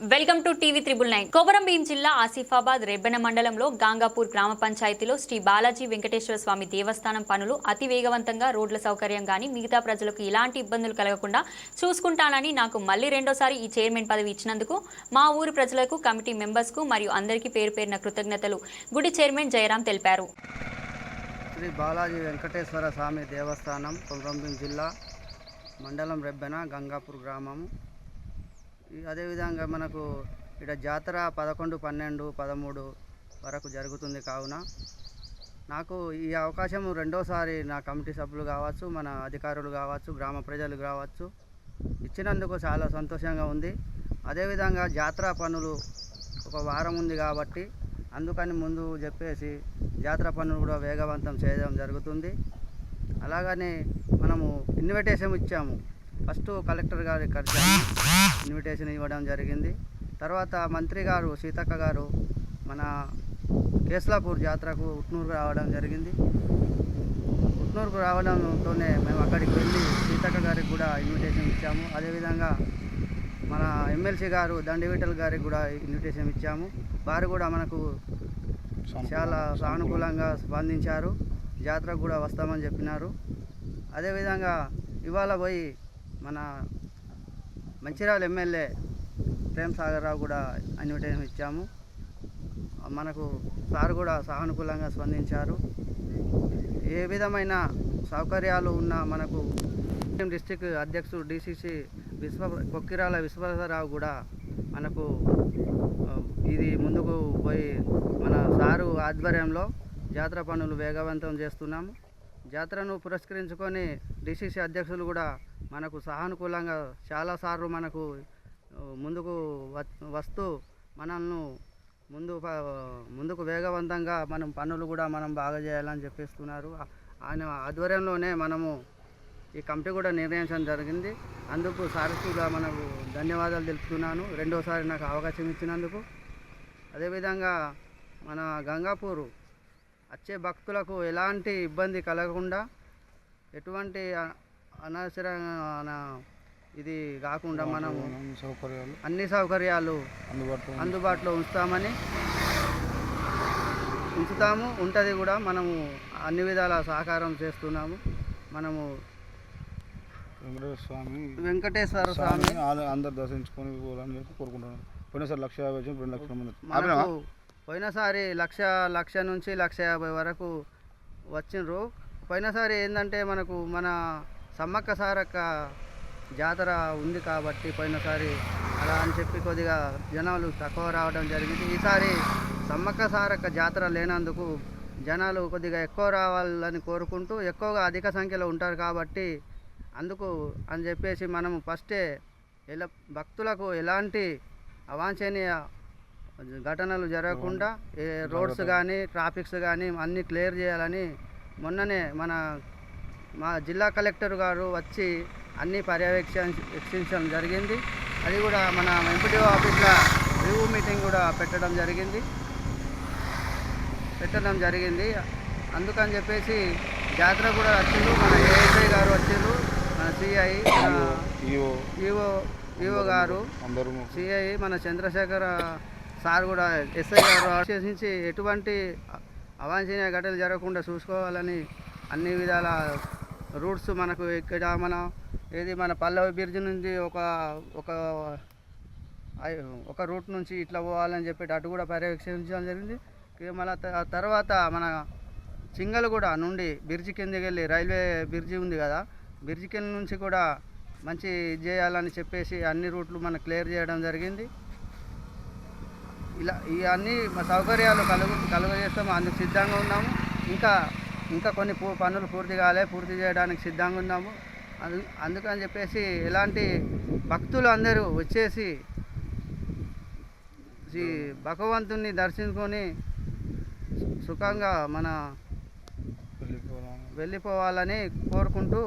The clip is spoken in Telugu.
Welcome to TV triple nine. Komaram Bheem జిల్లా ఆసిఫాబాద్ రెబ్బెన మండలంలో గాంగాపూర్ గ్రామ పంచాయతీలో శ్రీ బాలాజీ వెంకటేశ్వర స్వామి దేవస్థానం పనులు అతి వేగవంతంగా రోడ్ల సౌకర్యం కానీ మిగతా ప్రజలకు ఎలాంటి ఇబ్బందులు కలగకుండా చూసుకుంటానని నాకు మళ్ళీ రెండోసారి ఈ చైర్మన్ పదవి ఇచ్చినందుకు మా ఊరు ప్రజలకు కమిటీ మెంబర్స్కు మరియు అందరికీ పేరు పేరిన కృతజ్ఞతలు. గుడి చైర్మన్ జయరాం తెలిపారు. శ్రీ బాలాజీ వెంకటేశ్వర స్వామి దేవస్థానం కొమరంభీం జిల్లా మండలం రెబ్బెన గంగాపూర్ గ్రామము అదేవిధంగా మనకు ఇక్కడ జాతర పదకొండు పన్నెండు పదమూడు వరకు జరుగుతుంది కావున నాకు ఈ అవకాశం రెండోసారి నా కమిటీ సభ్యులు కావచ్చు మన అధికారులు కావచ్చు గ్రామ ప్రజలు కావచ్చు ఇచ్చినందుకు చాలా సంతోషంగా ఉంది. అదేవిధంగా జాతర పనులు ఒక వారం ఉంది కాబట్టి అందుకని ముందు చెప్పేసి జాతర పనులు కూడా వేగవంతం చేయడం జరుగుతుంది. అలాగని మనము ఇన్విటేషన్ ఇచ్చాము. ఫస్ట్ కలెక్టర్ గారి కలిసాము ఇన్విటేషన్ ఇవ్వడం జరిగింది. తర్వాత మంత్రి గారు సీతక్క గారు మన కేస్లాపూర్ జాతరకు ఉట్నూరు రావడం జరిగింది. ఉట్నూరుకు రావడంతోనే మేము అక్కడికి వెళ్ళి సీతక్క గారికి కూడా ఇన్విటేషన్ ఇచ్చాము. అదేవిధంగా మన ఎమ్మెల్సీ గారు దండివిటల్ గారికి కూడా ఇన్విటేషన్ ఇచ్చాము. వారు కూడా మనకు చాలా సానుకూలంగా స్పందించారు. జాతరకు కూడా వస్తామని చెప్పినారు. అదేవిధంగా ఇవాళ పోయి మన మంచిర్యాల ఎమ్మెల్యే ప్రేమ్ సాగర్ రావు కూడా ఇన్విటేషన్ ఇచ్చాము. మనకు సార్ కూడా సానుకూలంగా స్పందించారు. ఏ విధమైన సౌకర్యాలు ఉన్న మనకు డిస్టిక్ అధ్యక్షుడు డిసిసి విశ్వ కొక్కిరాల విశ్వరావు కూడా మనకు ఇది ముందుకు పోయి మన సారు ఆధ్వర్యంలో జాతర పనులు వేగవంతం చేస్తున్నాము. జాతరను పురస్కరించుకొని డిసిసి అధ్యక్షులు కూడా మనకు సహానుకూలంగా చాలాసార్లు మనకు ముందుకు వస్తూ మనల్ని ముందు ముందుకు వేగవంతంగా మనం పనులు కూడా మనం బాగా చేయాలని చెప్పిస్తున్నారు. ఆయన ఆధ్వర్యంలోనే మనము ఈ కమిటీ కూడా నిర్ణయించడం జరిగింది. అందుకు సార్కి మనకు ధన్యవాదాలు తెలుపుతున్నాను. రెండోసారి నాకు అవకాశం ఇచ్చినందుకు. అదేవిధంగా మన గంగాపూరు వచ్చే భక్తులకు ఎలాంటి ఇబ్బంది కలగకుండా ఎటువంటి అనవసరమైన ఇది కాకుండా మనము సౌకర్యాలు? అన్ని సౌకర్యాలు అందుబాటులో అందుబాటులో ఉంచుతామని ఉంచుతాము. ఉంటుంది కూడా మనము అన్ని విధాల సహకారం చేస్తున్నాము. మనము వెంకటేశ్వర స్వామి వెంకటేశ్వర స్వామి అందరు దర్శించుకొని పోవాలని చెప్పి కోరుకుంటున్నాను. పోయినసారి లక్ష యాభై వచ్చి రెండు లక్షల మంది? పోయినసారి లక్ష లక్ష నుంచి లక్ష యాభై వరకు వచ్చిండ్రు. పోయినసారి ఏంటంటే మనకు మన సమ్మక్క సారక్క జాతర ఉంది కాబట్టి పోయినసారి అలా అని చెప్పి కొద్దిగా జనాలు తక్కువ రావడం జరిగింది. ఈసారి సమ్మక్క సారక్క జాతర లేనందుకు జనాలు కొద్దిగా ఎక్కువ రావాలని కోరుకుంటూ ఎక్కువగా అధిక సంఖ్యలో ఉంటారు కాబట్టి అందుకు అని చెప్పేసి మనము ఫస్టే ఎలా భక్తులకు ఎలాంటి అవాంఛనీయ ఘటనలు జరగకుండా ఏ రోడ్స్ కానీ ట్రాఫిక్స్ కానీ అన్నీ క్లియర్ చేయాలని మొన్ననే మన మా జిల్లా కలెక్టర్ గారు వచ్చి అన్ని పర్యవేక్షణ వీక్షించడం జరిగింది. అది కూడా మన ఎంపీడీఓ ఆఫీస్లో రివ్యూ మీటింగ్ కూడా పెట్టడం జరిగింది. పెట్టడం జరిగింది. అందుకని చెప్పేసి జాతర కూడా వచ్చిండ్రు మన ఏఎస్ఐ గారు వచ్చిండ్రు మన సిఐ ఈఓ ఈఓ గారు. సిఐ మన చంద్రశేఖర సార్ కూడా ఎస్ఐ గారు ఆశించి ఎటువంటి అవాంఛనీయ ఘటనలు జరగకుండా చూసుకోవాలని అన్ని విధాల రూట్స్ మనకు ఇక్కడ మన ఏది మన పల్లవి బ్రిడ్జ్ నుంచి ఒక ఒక ఒక రూట్ నుంచి ఇట్లా పోవాలని చెప్పి అటు కూడా పర్యవేక్షించడం జరిగింది. మళ్ళీ తర్వాత మన చింగలగూడ నుండి బ్రిడ్జి కిందకి వెళ్ళి రైల్వే బ్రిడ్జి ఉంది కదా బ్రిడ్జి కింద నుంచి కూడా మంచి ఇది చేయాలని చెప్పేసి అన్ని రూట్లు మనం క్లియర్ చేయడం జరిగింది. ఇలా ఈ అన్ని సౌకర్యాలు కలుగు కలుగజేస్తాము. అందుకు సిద్ధంగా ఉన్నాము. ఇంకా ఇంకా కొన్ని పూ పనులు పూర్తి కాలే పూర్తి చేయడానికి సిద్ధంగా ఉన్నాము. అందు అందుకని చెప్పేసి ఎలాంటి భక్తులు అందరూ వచ్చేసి శ్రీ భగవంతుని దర్శించుకొని సుఖంగా మన వెళ్ళిపోవాలని కోరుకుంటూ